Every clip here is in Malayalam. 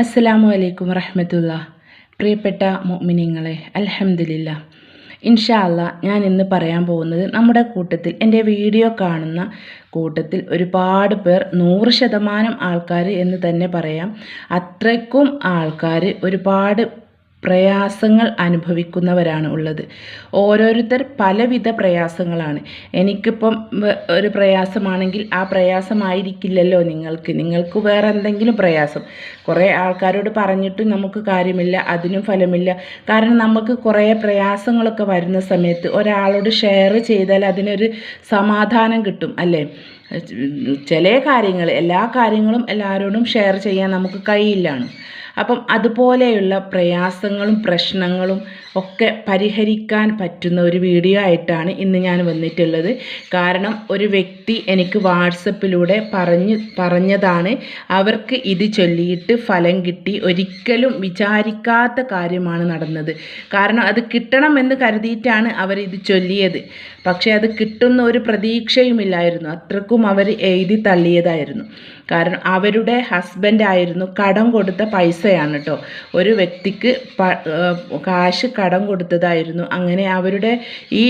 അസ്സലാമു അലൈക്കും വറഹമത്തുള്ള പ്രിയപ്പെട്ട മോമിനിങ്ങളെ അലഹമില്ല ഇൻഷാ അല്ലാ ഞാൻ ഇന്ന് പറയാൻ പോകുന്നത് നമ്മുടെ കൂട്ടത്തിൽ എന്റെ വീഡിയോ കാണുന്ന കൂട്ടത്തിൽ ഒരുപാട് പേർ നൂറ് ശതമാനം ആൾക്കാർ എന്ന് തന്നെ പറയാം. അത്രയ്ക്കും ആൾക്കാർ ഒരുപാട് പ്രയാസങ്ങൾ അനുഭവിക്കുന്നവരാണ് ഉള്ളത്. ഓരോരുത്തർ പലവിധ പ്രയാസങ്ങളാണ്. എനിക്കിപ്പം ഒരു പ്രയാസമാണെങ്കിൽ ആ പ്രയാസമായിരിക്കില്ലല്ലോ നിങ്ങൾക്ക്. നിങ്ങൾക്ക് വേറെ എന്തെങ്കിലും പ്രയാസം. കുറേ ആൾക്കാരോട് പറഞ്ഞിട്ട് നമുക്ക് കാര്യമില്ല അതിനും ഫലമില്ല. കാരണം നമുക്ക് കുറേ പ്രയാസങ്ങളൊക്കെ വരുന്ന സമയത്ത് ഒരാളോട് ഷെയർ ചെയ്താൽ അതിനൊരു സമാധാനം കിട്ടും അല്ലേ? ചില കാര്യങ്ങൾ എല്ലാ കാര്യങ്ങളും എല്ലാവരോടും ഷെയർ ചെയ്യാൻ നമുക്ക് കഴിയില്ലാണ് അപ്പം അതുപോലെയുള്ള പ്രയാസങ്ങളും പ്രശ്നങ്ങളും ഒക്കെ പരിഹരിക്കാൻ പറ്റുന്ന ഒരു വീഡിയോ ആയിട്ടാണ് ഇന്ന് ഞാൻ വന്നിട്ടുള്ളത്. കാരണം ഒരു വ്യക്തി എനിക്ക് വാട്സപ്പിലൂടെ പറഞ്ഞ് പറഞ്ഞതാണ്. അവർക്ക് ഇത് ചൊല്ലിയിട്ട് ഫലം കിട്ടി. ഒരിക്കലും വിചാരിക്കാത്ത കാര്യമാണ് നടന്നത്. കാരണം അത് കിട്ടണമെന്ന് കരുതിയിട്ടാണ് അവർ ഇത് ചൊല്ലിയത്. പക്ഷേ അത് കിട്ടുന്ന ഒരു പ്രതീക്ഷയുമില്ലായിരുന്നു. അത്രക്കും അവർ എഴുതി തള്ളിയതായിരുന്നു. കാരണം അവരുടെ ഹസ്ബൻഡായിരുന്നു കടം കൊടുത്ത പൈസയാണ് കേട്ടോ ഒരു വ്യക്തിക്ക് കാശ് കടം കൊടുത്തതായിരുന്നു. അങ്ങനെ അവരുടെ ഈ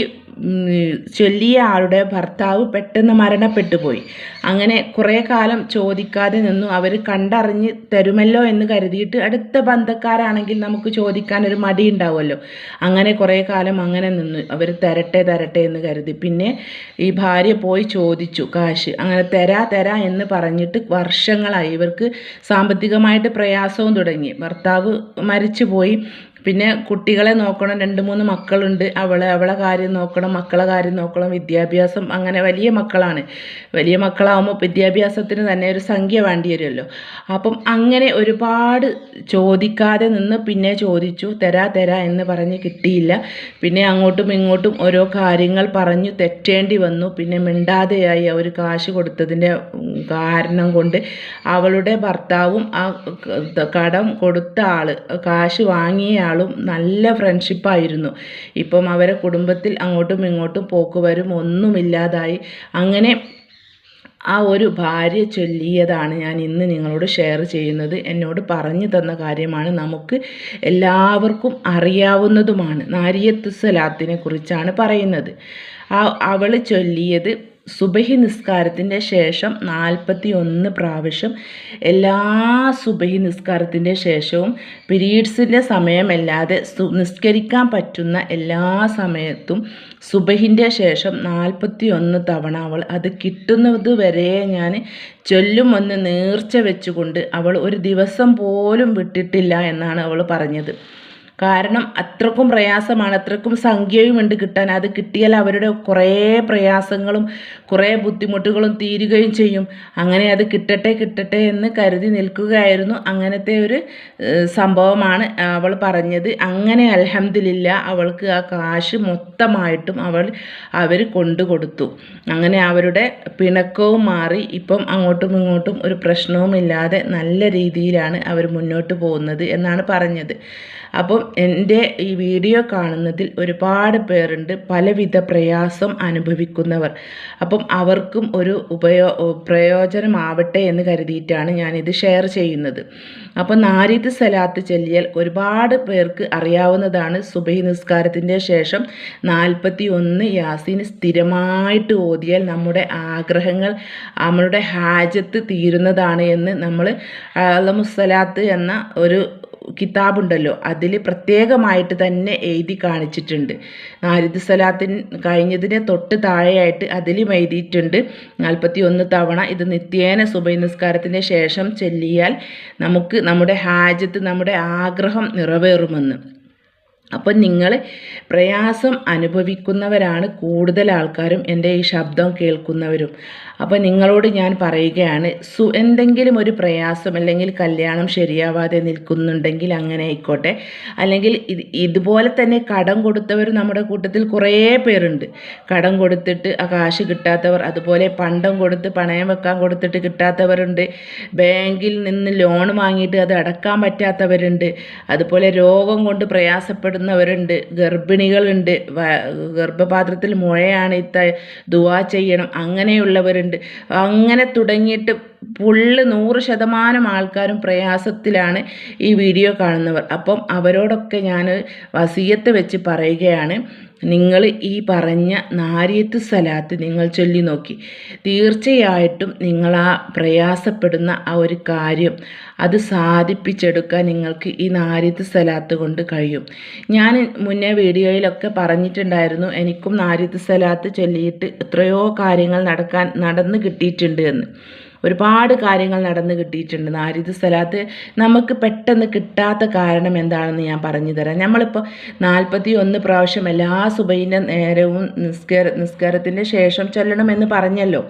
ചൊല്ലിയ ആളുടെ ഭർത്താവ് പെട്ടെന്ന് മരണപ്പെട്ടു പോയി അങ്ങനെ കുറേ കാലം ചോദിക്കാതെ നിന്നു. അവർ കണ്ടറിഞ്ഞ് തരുമല്ലോ എന്ന് കരുതിയിട്ട് അടുത്ത ബന്ധക്കാരാണെങ്കിൽ നമുക്ക് ചോദിക്കാൻ ഒരു മടി ഉണ്ടാവുമല്ലോ. അങ്ങനെ കുറേ കാലം അങ്ങനെ നിന്നു. അവർ തരട്ടെ തരട്ടെ എന്ന് കരുതി. പിന്നെ ഈ ഭാര്യ പോയി ചോദിച്ചു കാശ്. അങ്ങനെ തരാ തരാ എന്ന് പറഞ്ഞിട്ട് വർഷങ്ങളായി ഇവർക്ക് സാമ്പത്തികമായിട്ട് പ്രയാസവും തുടങ്ങി. ഭർത്താവ് മരിച്ചു പോയി പിന്നെ കുട്ടികളെ നോക്കണം രണ്ട് മൂന്ന് മക്കളുണ്ട് അവളെ അവളെ കാര്യം നോക്കണം മക്കളെ കാര്യം നോക്കണം വിദ്യാഭ്യാസം അങ്ങനെ വലിയ മക്കളാണ്. വലിയ മക്കളാവുമ്പോൾ വിദ്യാഭ്യാസത്തിന് തന്നെ ഒരു സംഖ്യ വേണ്ടി വരുമല്ലോ. അപ്പം അങ്ങനെ ഒരുപാട് ചോദിക്കാതെ നിന്ന് പിന്നെ ചോദിച്ചു തരാ തരാ എന്ന് പറഞ്ഞ് കിട്ടിയില്ല. പിന്നെ അങ്ങോട്ടും ഇങ്ങോട്ടും ഓരോ കാര്യങ്ങൾ പറഞ്ഞു തെറ്റേണ്ടി വന്നു. പിന്നെ മിണ്ടാതെയായി അവർ കാശ് കൊടുത്തതിന്റെ കാരണം കൊണ്ട് അവളുടെ ഭർത്താവും ആ കടം കൊടുത്ത ആൾ കാശ് വാങ്ങിയ ആളും നല്ല ഫ്രണ്ട്ഷിപ്പായിരുന്നു ഇപ്പം അവരെ കുടുംബത്തിൽ അങ്ങോട്ടും ഇങ്ങോട്ടും പോക്കുവരും ഒന്നുമില്ലാതായി. അങ്ങനെ ആ ഒരു ഭാര്യ ചൊല്ലിയതാണ് ഞാൻ ഇന്ന് നിങ്ങളോട് ഷെയർ ചെയ്യുന്നത്. എന്നോട് പറഞ്ഞു തന്ന കാര്യമാണ് നമുക്ക് എല്ലാവർക്കും അറിയാവുന്നതുമാണ്. നാരിയത്ത് സലാത്തിനെ കുറിച്ചാണ് പറയുന്നത്. ആ അവൾ ചൊല്ലിയത് സുബഹി നിസ്കാരത്തിന്റെ ശേഷം നാൽപ്പത്തി ഒന്ന് പ്രാവശ്യം എല്ലാ സുബഹി നിസ്കാരത്തിന്റെ ശേഷവും പീരീഡ്സിന്റെ സമയമല്ലാതെ സു നിസ്കരിക്കാൻ പറ്റുന്ന എല്ലാ സമയത്തും സുബഹിന്റെ ശേഷം നാൽപ്പത്തി ഒന്ന് തവണ അവൾ അത് കിട്ടുന്നത് വരെ ഞാൻ ചൊല്ലും ഒന്ന് നേർച്ച വെച്ചുകൊണ്ട് അവൾ ഒരു ദിവസം പോലും വിട്ടിട്ടില്ല എന്നാണ് അവൾ പറഞ്ഞത്. കാരണം അത്രക്കും പ്രയാസമാണ് അത്രക്കും സംഖ്യയുമുണ്ട് കിട്ടാൻ. അത് കിട്ടിയാൽ അവരുടെ കുറേ പ്രയാസങ്ങളും കുറേ ബുദ്ധിമുട്ടുകളും തീരുകയും ചെയ്യും. അങ്ങനെ അത് കിട്ടട്ടെ കിട്ടട്ടെ എന്ന് കരുതി നിൽക്കുകയായിരുന്നു. അങ്ങനത്തെ ഒരു സംഭവമാണ് അവൾ പറഞ്ഞത്. അങ്ങനെ അലഹമില്ല അവൾക്ക് ആ കാശ് മൊത്തമായിട്ടും അവൾ അവർ കൊണ്ടു കൊടുത്തു അങ്ങനെ അവരുടെ പിണക്കവും മാറി. ഇപ്പം അങ്ങോട്ടും ഇങ്ങോട്ടും ഒരു പ്രശ്നവുമില്ലാതെ നല്ല രീതിയിലാണ് അവർ മുന്നോട്ട് പോകുന്നത് എന്നാണ് പറഞ്ഞത്. അപ്പം എന്റെ ഈ വീഡിയോ കാണുന്നതിൽ ഒരുപാട് പേരുണ്ട്. പലവിധ പ്രയാസം അനുഭവിക്കുന്നവർ. അപ്പം അവർക്കും ഒരു ഉപയോ പ്രയോജനമാവട്ടെ എന്ന് കരുതിയിട്ടാണ് ഞാനിത് ഷെയർ ചെയ്യുന്നത്. അപ്പം നാരിത് സലാത്ത് ചൊല്ലിയാൽ ഒരുപാട് പേർക്ക് അറിയാവുന്നതാണ് സുബൈ നിസ്കാരത്തിന്റെ ശേഷം നാൽപ്പത്തി ഒന്ന് യാസീൻ സ്ഥിരമായിട്ട് ഓതിയാൽ നമ്മുടെ ആഗ്രഹങ്ങൾ നമ്മളുടെ ഹാജത്ത് തീരുന്നതാണ് എന്ന് നമ്മൾ അലമുസലാത്ത് എന്ന ഒരു കിതാബുണ്ടല്ലോ. അതിൽ പ്രത്യേകമായിട്ട് തന്നെ എഴുതി കാണിച്ചിട്ടുണ്ട്. നാരിദ് സലാത്തിന് കഴിഞ്ഞതിന് തൊട്ട് താഴെയായിട്ട് അതിലും എഴുതിയിട്ടുണ്ട്. നാൽപ്പത്തി ഒന്ന് തവണ ഇത് നിത്യേന സുബൈ നിസ്കാരത്തിന് ശേഷം ചൊല്ലിയാൽ നമുക്ക് നമ്മുടെ ഹാജത്ത് നമ്മുടെ ആഗ്രഹം നിറവേറുമെന്ന്. അപ്പം നിങ്ങൾ പ്രയാസം അനുഭവിക്കുന്നവരാണ് കൂടുതൽ ആൾക്കാരും എന്റെ ഈ ശബ്ദം കേൾക്കുന്നവരും. അപ്പം നിങ്ങളോട് ഞാൻ പറയുകയാണ് സു എന്തെങ്കിലും ഒരു പ്രയാസം അല്ലെങ്കിൽ കല്യാണം ശരിയാവാതെ നിൽക്കുന്നുണ്ടെങ്കിൽ അങ്ങനെ ആയിക്കോട്ടെ. അല്ലെങ്കിൽ ഇത് ഇതുപോലെ തന്നെ കടം കൊടുത്തവർ നമ്മുടെ കൂട്ടത്തിൽ കുറേ പേരുണ്ട്. കടം കൊടുത്തിട്ട് ആ കാശ് കിട്ടാത്തവർ അതുപോലെ പണ്ടം കൊടുത്ത് പണയം വെക്കാൻ കൊടുത്തിട്ട് കിട്ടാത്തവരുണ്ട്. ബാങ്കിൽ നിന്ന് ലോൺ വാങ്ങിയിട്ട് അത് അടക്കാൻ പറ്റാത്തവരുണ്ട്. അതുപോലെ രോഗം കൊണ്ട് പ്രയാസപ്പെടുന്ന പ്രയാസപ്പെടുന്നവരുണ്ട് ഗർഭിണികളുണ്ട് ഗർഭപാത്രത്തിൽ മുഴയാണ് ഇത്ത ദുവാ ചെയ്യണം അങ്ങനെയുള്ളവരുണ്ട്. അങ്ങനെ തുടങ്ങിയിട്ട് ഫുള്ള് നൂറ് ശതമാനം ആൾക്കാരും പ്രയാസത്തിലാണ് ഈ വീഡിയോ കാണുന്നവർ. അപ്പം അവരോടൊക്കെ ഞാൻ വസീയത്ത് വെച്ച് പറയുകയാണ് നിങ്ങൾ ഈ പറഞ്ഞ നാരിയത്ത് സലാത്ത് നിങ്ങൾ ചൊല്ലി നോക്കി. തീർച്ചയായിട്ടും നിങ്ങൾ ആ പ്രയാസപ്പെടുന്ന ആ ഒരു കാര്യം അത് സാധിപ്പിച്ചെടുക്കാൻ നിങ്ങൾക്ക് ഈ നാരിയത്ത് സലാത്ത് കൊണ്ട് കഴിയും. ഞാൻ മുന്നേ വീഡിയോയിലൊക്കെ പറഞ്ഞിട്ടുണ്ടായിരുന്നു എനിക്കും നാരിയത്ത് സലാത്ത് ചൊല്ലിയിട്ട് എത്രയോ കാര്യങ്ങൾ നടക്കാൻ നടന്ന് കിട്ടിയിട്ടുണ്ട് എന്ന്. ഒരുപാട് കാര്യങ്ങൾ നടന്നു കിട്ടിയിട്ടുണ്ട്. നാരിദ് സ്ഥലത്ത് നമുക്ക് പെട്ടെന്ന് കിട്ടാത്ത കാരണം എന്താണെന്ന് ഞാൻ പറഞ്ഞു തരാം. നമ്മളിപ്പോൾ നാൽപ്പത്തി ഒന്ന് പ്രാവശ്യം എല്ലാ സുബൈന്റെ നേരവും നിസ്കാര നിസ്കാരത്തിന്റെ ശേഷം ചൊല്ലണമെന്ന് പറഞ്ഞല്ലോ.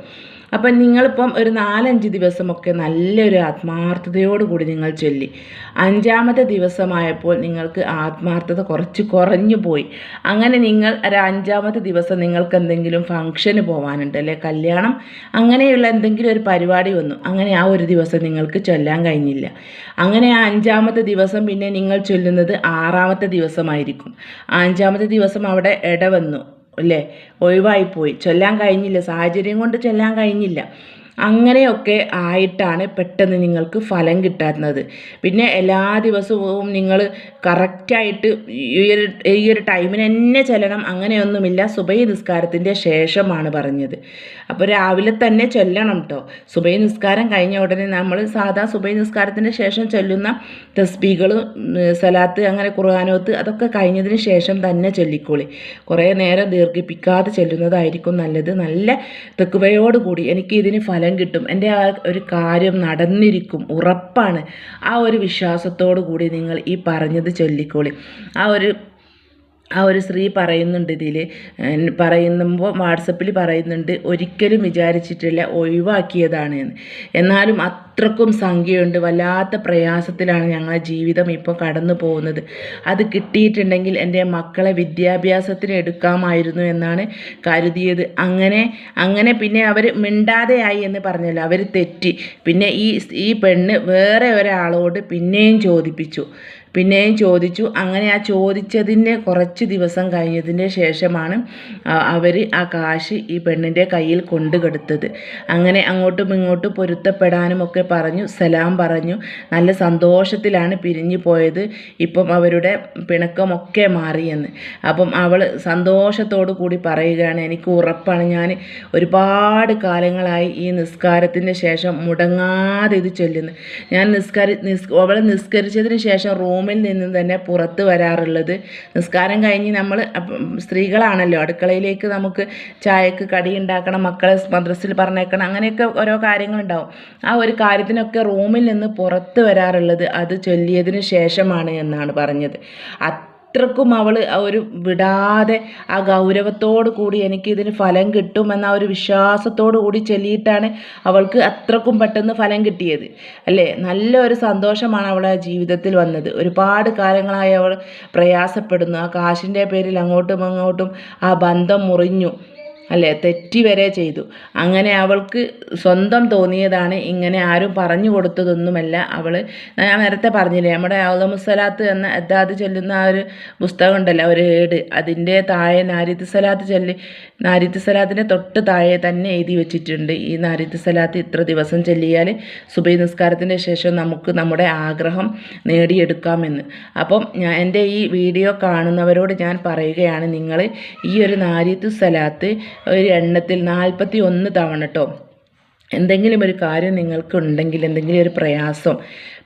അപ്പം നിങ്ങളിപ്പം ഒരു നാലഞ്ച് ദിവസമൊക്കെ നല്ലൊരു ആത്മാർത്ഥതയോടുകൂടി നിങ്ങൾ ചൊല്ലി. അഞ്ചാമത്തെ ദിവസമായപ്പോൾ നിങ്ങൾക്ക് ആത്മാർത്ഥത കുറച്ച് കുറഞ്ഞു പോയി. അങ്ങനെ നിങ്ങൾ ഒരു അഞ്ചാമത്തെ ദിവസം നിങ്ങൾക്ക് എന്തെങ്കിലും ഫംഗ്ഷന് പോകാനുണ്ട് അല്ലെ കല്യാണം അങ്ങനെയുള്ള എന്തെങ്കിലും ഒരു പരിപാടി വന്നു. അങ്ങനെ ആ ഒരു ദിവസം നിങ്ങൾക്ക് ചൊല്ലാൻ കഴിഞ്ഞില്ല. അങ്ങനെ ആ അഞ്ചാമത്തെ ദിവസം പിന്നെ നിങ്ങൾ ചൊല്ലുന്നത് ആറാമത്തെ ദിവസമായിരിക്കും. അഞ്ചാമത്തെ ദിവസം അവിടെ ഇടവന്നു അല്ലേ? ഒഴിവായിപ്പോയി ചൊല്ലാൻ കഴിഞ്ഞില്ല. സാഹചര്യം കൊണ്ട് ചൊല്ലാൻ കഴിഞ്ഞില്ല. അങ്ങനെയൊക്കെ ആയിട്ടാണ് പെട്ടെന്ന് നിങ്ങൾക്ക് ഫലം കിട്ടുന്നത് പിന്നെ എല്ലാ ദിവസവും നിങ്ങൾ കറക്റ്റായിട്ട് ഈ ഒരു ഈ ഒരു ടൈമിന് തന്നെ ചെല്ലണം അങ്ങനെയൊന്നുമില്ല. സുബൈ നിസ്കാരത്തിന്റെ ശേഷമാണ് പറഞ്ഞത്. അപ്പോൾ രാവിലെ തന്നെ ചൊല്ലണം കേട്ടോ സുബൈ നിസ്കാരം കഴിഞ്ഞ ഉടനെ നമ്മൾ സാധാ സുബൈ നിസ്കാരത്തിന്റെ ശേഷം ചൊല്ലുന്ന തസ്ബീകൾ സലാത്ത് അങ്ങനെ ഖുർആാനോത്ത് അതൊക്കെ കഴിഞ്ഞതിന് ശേഷം തന്നെ ചൊല്ലിക്കോളി. കുറേ നേരം ദീർഘിപ്പിക്കാതെ ചെല്ലുന്നതായിരിക്കും നല്ലത്. നല്ല തെക്കുവയോടുകൂടി എനിക്ക് ഇതിന് ഫലം കിട്ടും. എന്റെ ആ ഒരു കാര്യം നടന്നിരിക്കും ഉറപ്പാണ്. ആ ഒരു വിശ്വാസത്തോടു കൂടി നിങ്ങൾ ഈ പറഞ്ഞത് ചൊല്ലിക്കോളി. ആ ഒരു ആ ഒരു സ്ത്രീ പറയുന്നുണ്ട് ഇതിൽ പറയുമ്പോൾ വാട്സപ്പിൽ പറയുന്നുണ്ട് ഒരിക്കലും വിചാരിച്ചിട്ടില്ല ഒഴിവാക്കിയതാണ് എന്ന്. എന്നാലും അത്രക്കും സംഖ്യയുണ്ട് വല്ലാത്ത പ്രയാസത്തിലാണ് ഞങ്ങളെ ജീവിതം ഇപ്പോൾ കടന്നു പോകുന്നത്. അത് കിട്ടിയിട്ടുണ്ടെങ്കിൽ എന്റെ മക്കളെ വിദ്യാഭ്യാസത്തിന് എടുക്കാമായിരുന്നു എന്നാണ് കരുതിയത്. അങ്ങനെ അങ്ങനെ പിന്നെ അവർ മിണ്ടാതെയായി എന്ന് പറഞ്ഞല്ലോ അവർ തെറ്റി. പിന്നെ ഈ ഈ പെണ്ണ് വേറെ ഒരാളോട് പിന്നെയും ചോദിപ്പിച്ചു. പിന്നെയും ചോദിച്ചു അങ്ങനെ ആ ചോദിച്ചതിന്റെ കുറച്ച് ദിവസം കഴിഞ്ഞതിന്റെ ശേഷമാണ് അവർ ആ കാശ് ഈ പെണ്ണിന്റെ കയ്യിൽ കൊണ്ടു കൊടുത്തത്. അങ്ങനെ അങ്ങോട്ടും ഇങ്ങോട്ടും പൊരുത്തപ്പെടാനും ഒക്കെ പറഞ്ഞു സലാം പറഞ്ഞു. നല്ല സന്തോഷത്തിലാണ് പിരിഞ്ഞു പോയത് ഇപ്പം അവരുടെ പിണക്കമൊക്കെ മാറിയെന്ന്. അപ്പം അവൾ സന്തോഷത്തോടു കൂടി പറയുകയാണ് എനിക്ക് ഉറപ്പാണ് ഞാൻ ഒരുപാട് കാലങ്ങളായി ഈ നിസ്കാരത്തിന് ശേഷം മുടങ്ങാതെ ഇത് ചൊല്ലുന്നു. ഞാൻ നിസ്കാരി നിസ് അവൾ നിസ്കരിച്ചതിന് ശേഷം റൂമിൽ നിന്നും തന്നെ പുറത്ത് വരാറുള്ളത്. നിസ്കാരം കഴിഞ്ഞ് നമ്മൾ സ്ത്രീകളാണല്ലോ. അടുക്കളയിലേക്ക് നമുക്ക് ചായക്ക് കടി ഉണ്ടാക്കണം മക്കളെ മദ്രസിൽ പറഞ്ഞേക്കണം അങ്ങനെയൊക്കെ ഓരോ കാര്യങ്ങളുണ്ടാവും. ആ ഒരു കാര്യത്തിനൊക്കെ റൂമിൽ നിന്ന് പുറത്ത് വരാറുള്ളത് അത് ചൊല്ലിയതിന് ശേഷമാണ് എന്നാണ് പറഞ്ഞത്. അത്രക്കും അവൾ ഒരു വിടാതെ ആ ഗൗരവത്തോടു കൂടി എനിക്ക് ഇതിന് ഫലം കിട്ടുമെന്ന ആ ഒരു വിശ്വാസത്തോടു കൂടി ചൊല്ലിയിട്ടാണ് അവൾക്ക് അത്രക്കും പെട്ടെന്ന് ഫലം കിട്ടിയത്. അല്ലേ? നല്ലൊരു സന്തോഷമാണ് അവളെ ജീവിതത്തിൽ വന്നത്. ഒരുപാട് കാലങ്ങളായി അവൾ പ്രയാസപ്പെടുന്നു. ആ കാശിന്റെ പേരിൽ അങ്ങോട്ടും അങ്ങോട്ടും ആ ബന്ധം മുറിഞ്ഞു. അല്ലേ? തെറ്റി വരെ ചെയ്തു. അങ്ങനെ അവൾക്ക് സ്വന്തം തോന്നിയതാണ് ഇങ്ങനെ ആരും പറഞ്ഞു കൊടുത്തതൊന്നുമല്ല അവൾ ഞാൻ നേരത്തെ പറഞ്ഞില്ലേ നമ്മുടെ ഔലമുസലാത്ത് എന്ന അദ്ദാദ് ചൊല്ലുന്ന ആ ഒരു പുസ്തകം ഉണ്ടല്ലോ ഒരു ഏട്. അതിന്റെ താഴെ നാരിത്ത് സലാത്ത് ചൊല്ലി നാരിത്ത് സലാത്തിന്റെ തൊട്ട് താഴെ തന്നെ എഴുതി വെച്ചിട്ടുണ്ട്. ഈ നാരിത്ത് സലാത്ത് ഇത്ര ദിവസം ചൊല്ലിയാൽ സുബൈ നിസ്കാരത്തിന്റെ ശേഷം നമുക്ക് നമ്മുടെ ആഗ്രഹം നേടിയെടുക്കാമെന്ന്. അപ്പം ഞാൻ എന്റെ ഈ വീഡിയോ കാണുന്നവരോട് ഞാൻ പറയുകയാണ് നിങ്ങൾ ഈ ഒരു നാരിത്ത് സലാത്ത് ഒരു എണ്ണത്തിൽ നാൽപ്പത്തി ഒന്ന് തവണ കേട്ടോ എന്തെങ്കിലും ഒരു കാര്യം നിങ്ങൾക്ക് ഉണ്ടെങ്കിൽ എന്തെങ്കിലും ഒരു പ്രയാസം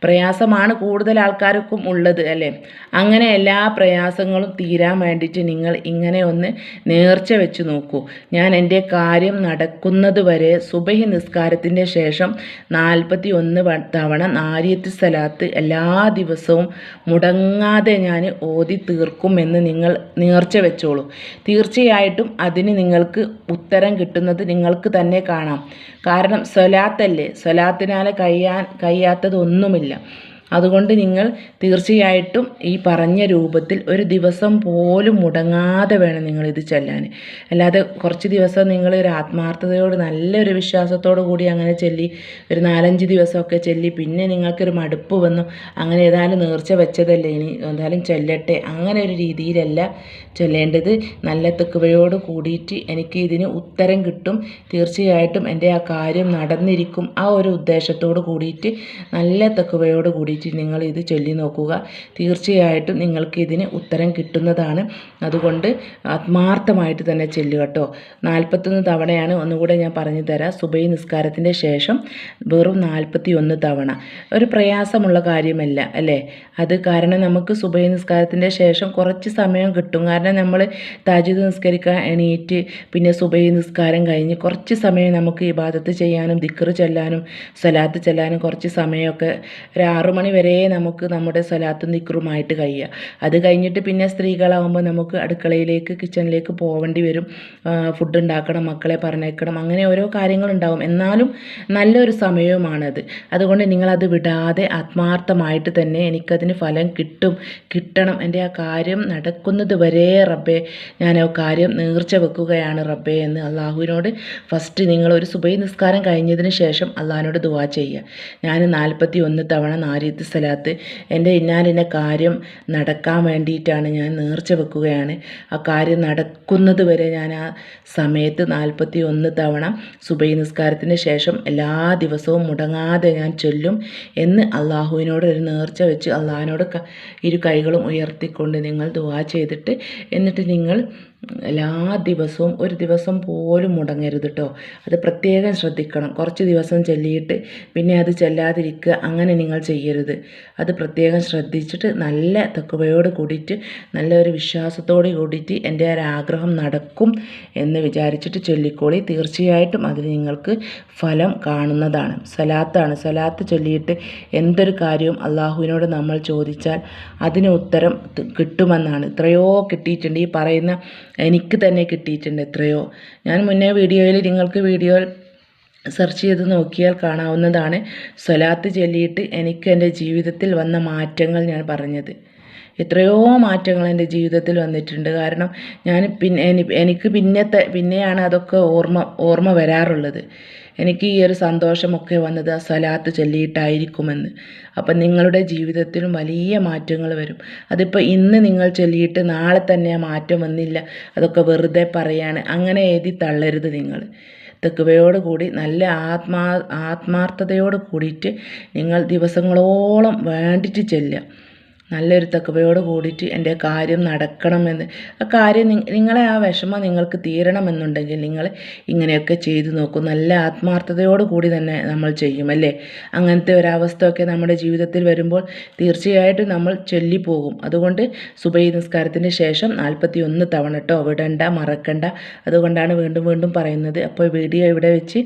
പ്രയാസമാണ് കൂടുതൽ ആൾക്കാർക്കും ഉള്ളത് അല്ലേ? അങ്ങനെ എല്ലാ പ്രയാസങ്ങളും തീരാൻ വേണ്ടിയിട്ട് നിങ്ങൾ ഇങ്ങനെ ഒന്ന് നേർച്ച വെച്ച് നോക്കൂ. ഞാൻ എന്റെ കാര്യം നടക്കുന്നത് വരെ സുബഹി നിസ്കാരത്തിന്റെ ശേഷം നാൽപ്പത്തി ഒന്ന് തവണ നാരിയത്ത് സ്ഥലത്ത് എല്ലാ ദിവസവും മുടങ്ങാതെ ഞാൻ ഓതി തീർക്കുമെന്ന് നിങ്ങൾ നേർച്ച വെച്ചോളൂ. തീർച്ചയായിട്ടും അതിന് നിങ്ങൾക്ക് ഉത്തരം കിട്ടുന്നത് നിങ്ങൾക്ക് തന്നെ കാണാം. കാരണം സ്വലാത്തല്ലേ? സ്വലാത്തിനാൽ കഴിയാൻ കഴിയാത്തതൊന്നുമില്ല. അതുകൊണ്ട് നിങ്ങൾ തീർച്ചയായിട്ടും ഈ പറഞ്ഞ രൂപത്തിൽ ഒരു ദിവസം പോലും മുടങ്ങാതെ വേണം നിങ്ങൾ ഇത് ചെല്ലാൻ. അല്ലാതെ കുറച്ച് ദിവസം നിങ്ങൾ ഒരു ആത്മാർത്ഥതയോട് നല്ലൊരു വിശ്വാസത്തോടു കൂടി അങ്ങനെ ചെല്ലി ഒരു നാലഞ്ച് ദിവസമൊക്കെ ചെല്ലി പിന്നെ നിങ്ങൾക്കൊരു മടുപ്പ് വന്നു അങ്ങനെ ഏതായാലും നേർച്ച വെച്ചതല്ലേ ഇനി എന്തായാലും ചെല്ലട്ടെ അങ്ങനെ ഒരു രീതിയിലല്ല ചൊല്ലേണ്ടത്. നല്ല തെക്കുവയോട് കൂടിയിട്ട് എനിക്ക് ഇതിന് ഉത്തരം കിട്ടും. തീർച്ചയായിട്ടും എന്റെ ആ കാര്യം നടന്നിരിക്കും. ആ ഒരു ഉദ്ദേശത്തോട് കൂടിയിട്ട് നല്ല തെക്കുവയോട് കൂടിയിട്ട് നിങ്ങൾ ഇത് ചൊല്ലി നോക്കുക. തീർച്ചയായിട്ടും നിങ്ങൾക്ക് ഇതിന് ഉത്തരം കിട്ടുന്നതാണ്. അതുകൊണ്ട് ആത്മാർത്ഥമായിട്ട് തന്നെ ചെല്ലുക കേട്ടോ. നാൽപ്പത്തൊന്ന് തവണയാണ് ഒന്നുകൂടെ ഞാൻ പറഞ്ഞു തരാം സുബൈ നിസ്കാരത്തിന്റെ ശേഷം വെറും നാൽപ്പത്തി ഒന്ന് തവണ. ഒരു പ്രയാസമുള്ള കാര്യമല്ല അല്ലേ? അത് കാരണം നമുക്ക് സുബൈ നിസ്കാരത്തിന്റെ ശേഷം കുറച്ച് സമയം കിട്ടും. കാരണം നമ്മൾ താജിദ് നിസ്കരിക്കാൻ എണീറ്റ് പിന്നെ സുബൈ നിസ്കാരം കഴിഞ്ഞ് കുറച്ച് സമയം നമുക്ക് ഇബാദത്ത് ചെയ്യാനും ദിക്കറ് ചെല്ലാനും സലാത്ത് ചെല്ലാനും കുറച്ച് സമയമൊക്കെ ഒരു ആറു വരെ നമുക്ക് നമ്മുടെ സ്വലാത്ത് നിക്കറുമായിട്ട് കഴിയുക. അത് കഴിഞ്ഞിട്ട് പിന്നെ സ്ത്രീകളാകുമ്പോൾ നമുക്ക് അടുക്കളയിലേക്ക് കിച്ചണിലേക്ക് പോവേണ്ടി വരും. ഫുഡ് ഉണ്ടാക്കണം മക്കളെ പറഞ്ഞേക്കണം അങ്ങനെ ഓരോ കാര്യങ്ങളുണ്ടാവും. എന്നാലും നല്ലൊരു സമയവുമാണത്. അതുകൊണ്ട് നിങ്ങളത് വിടാതെ ആത്മാർത്ഥമായിട്ട് തന്നെ എനിക്കതിന് ഫലം കിട്ടും. കിട്ടണം. എന്റെ ആ കാര്യം നടക്കുന്നത് വരെ റബ്ബേ ഞാൻ ആ കാര്യം നീർച്ച വെക്കുകയാണ് റബ്ബേ എന്ന് അള്ളാഹുവിനോട് ഫസ്റ്റ് നിങ്ങൾ ഒരു സുബൈ നിസ്കാരം കഴിഞ്ഞതിന് ശേഷം അള്ളാഹിനോട് ദുവാ ചെയ്യുക. ഞാൻ നാൽപ്പത്തി ഒന്ന് തവണ നാരിയത്ത് സ്ഥലത്ത് എന്റെ ഇന്നാലിന്റെ കാര്യം നടക്കാൻ വേണ്ടിയിട്ടാണ് ഞാൻ നേർച്ച വെക്കുകയാണ്. ആ കാര്യം നടക്കുന്നത് വരെ ഞാൻ ആ സമയത്ത് നാൽപ്പത്തി ഒന്ന് തവണ സുബൈ നിസ്കാരത്തിന് ശേഷം എല്ലാ ദിവസവും മുടങ്ങാതെ ഞാൻ ചൊല്ലും എന്ന് അള്ളാഹുവിനോട് ഒരു നേർച്ച വെച്ച് അള്ളാഹിനോട് ഇരു കൈകളും ഉയർത്തിക്കൊണ്ട് നിങ്ങൾ ദുവാ ചെയ്തിട്ട് എന്നിട്ട് നിങ്ങൾ എല്ലാ ദിവസവും ഒരു ദിവസം പോലും മുടങ്ങരുത് കേട്ടോ അത് പ്രത്യേകം ശ്രദ്ധിക്കണം. കുറച്ച് ദിവസം ചെല്ലിയിട്ട് പിന്നെ അത് ചെല്ലാതിരിക്കുക അങ്ങനെ നിങ്ങൾ ചെയ്യരുത്. അത് പ്രത്യേകം ശ്രദ്ധിച്ചിട്ട് നല്ല തക്കവയോട് കൂടിയിട്ട് നല്ലൊരു വിശ്വാസത്തോട് കൂടിയിട്ട് എന്റെ ഒരാഗ്രഹം നടക്കും എന്ന് വിചാരിച്ചിട്ട് ചൊല്ലിക്കോളി. തീർച്ചയായിട്ടും അതിൽ നിങ്ങൾക്ക് ഫലം കാണുന്നതാണ്. സലാത്താണ്. സലാത്ത് ചൊല്ലിയിട്ട് എന്തൊരു കാര്യവും അള്ളാഹുവിനോട് നമ്മൾ ചോദിച്ചാൽ അതിന് ഉത്തരം കിട്ടുമെന്നാണ്. എത്രയോ കിട്ടിയിട്ടുണ്ട് ഈ പറയുന്ന എനിക്ക് തന്നെ കിട്ടിയിട്ടുണ്ട് എത്രയോ. ഞാൻ മുന്നേ വീഡിയോയിൽ നിങ്ങൾക്ക് വീഡിയോ സെർച്ച് ചെയ്ത് നോക്കിയാൽ കാണാവുന്നതാണ്. സ്വലാത്ത് ചൊല്ലിയിട്ട് എനിക്ക് എന്റെ ജീവിതത്തിൽ വന്ന മാറ്റങ്ങൾ ഞാൻ പറഞ്ഞത്. എത്രയോ മാറ്റങ്ങൾ എന്റെ ജീവിതത്തിൽ വന്നിട്ടുണ്ട്. കാരണം ഞാൻ പിന്നെ എനിക്ക് പിന്നത്തെ പിന്നെയാണ് അതൊക്കെ ഓർമ്മ ഓർമ്മ വരാറുള്ളത്. എനിക്ക് ഈ ഒരു സന്തോഷമൊക്കെ വന്നത് ആ സലാത്ത് ചൊല്ലിയിട്ടായിരിക്കുമെന്ന്. അപ്പം നിങ്ങളുടെ ജീവിതത്തിലും വലിയ മാറ്റങ്ങൾ വരും. അതിപ്പോൾ ഇന്ന് നിങ്ങൾ ചൊല്ലിയിട്ട് നാളെ തന്നെ ആ മാറ്റം വന്നില്ല. അതൊക്കെ വെറുതെ പറയാണ്. അങ്ങനെ എഴുതി തള്ളരുത് നിങ്ങൾ. തെക്കുവയോട് കൂടി നല്ല ആത്മാ ആത്മാർത്ഥതയോട് കൂടിയിട്ട് നിങ്ങൾ ദിവസങ്ങളോളം വേണ്ടിയിട്ട് ചെല്ലുക. നല്ലൊരു തക്കവയോട് കൂടിയിട്ട് എന്റെ കാര്യം നടക്കണമെന്ന്. ആ കാര്യം നിങ്ങളെ ആ വിഷമം നിങ്ങൾക്ക് തീരണമെന്നുണ്ടെങ്കിൽ നിങ്ങൾ ഇങ്ങനെയൊക്കെ ചെയ്തു നോക്കും. നല്ല ആത്മാർത്ഥതയോട് കൂടി തന്നെ നമ്മൾ ചെയ്യും അല്ലേ? അങ്ങനത്തെ ഒരവസ്ഥയൊക്കെ നമ്മുടെ ജീവിതത്തിൽ വരുമ്പോൾ തീർച്ചയായിട്ടും നമ്മൾ ചൊല്ലിപ്പോകും. അതുകൊണ്ട് സുബൈ നിസ്കാരത്തിന് ശേഷം നാൽപ്പത്തി ഒന്ന് തവണ കേട്ടോ വിടണ്ട മറക്കണ്ട. അതുകൊണ്ടാണ് വീണ്ടും വീണ്ടും പറയുന്നത്. അപ്പോൾ വീഡിയോ ഇവിടെ വെച്ച്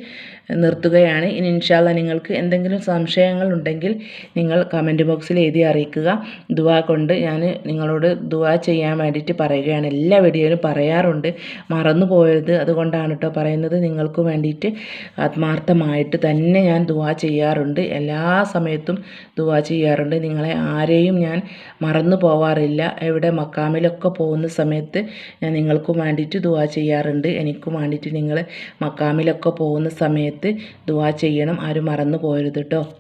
നിർത്തുകയാണ്. ഇനി ഇൻഷാല്ല നിങ്ങൾക്ക് എന്തെങ്കിലും സംശയങ്ങൾ ഉണ്ടെങ്കിൽ നിങ്ങൾ കമന്റ് ബോക്സിൽ എഴുതി അറിയിക്കുക. ദുവാ കൊണ്ട് ഞാൻ നിങ്ങളോട് ദുവാ ചെയ്യാൻ വേണ്ടിയിട്ട് പറയുകയാണ്. എല്ലാ വീഡിയോയിലും പറയാറുണ്ട്. മറന്നു പോയത് അതുകൊണ്ടാണ് കേട്ടോ പറയുന്നത്. നിങ്ങൾക്ക് വേണ്ടിയിട്ട് ആത്മാർത്ഥമായിട്ട് തന്നെ ഞാൻ ദുവാ ചെയ്യാറുണ്ട്. എല്ലാ സമയത്തും ദുവാ ചെയ്യാറുണ്ട്. നിങ്ങളെ ആരെയും ഞാൻ മറന്നു പോവാറില്ല. എവിടെ മക്കാമിലൊക്കെ പോകുന്ന സമയത്ത് ഞാൻ നിങ്ങൾക്കും വേണ്ടിയിട്ട് ദുവാ ചെയ്യാറുണ്ട്. എനിക്കും വേണ്ടിയിട്ട് നിങ്ങൾ മക്കാമിലൊക്കെ പോകുന്ന സമയത്ത് ദുവാ ചെയ്യണം. ആരും മറന്നു പോരുത് കേട്ടോ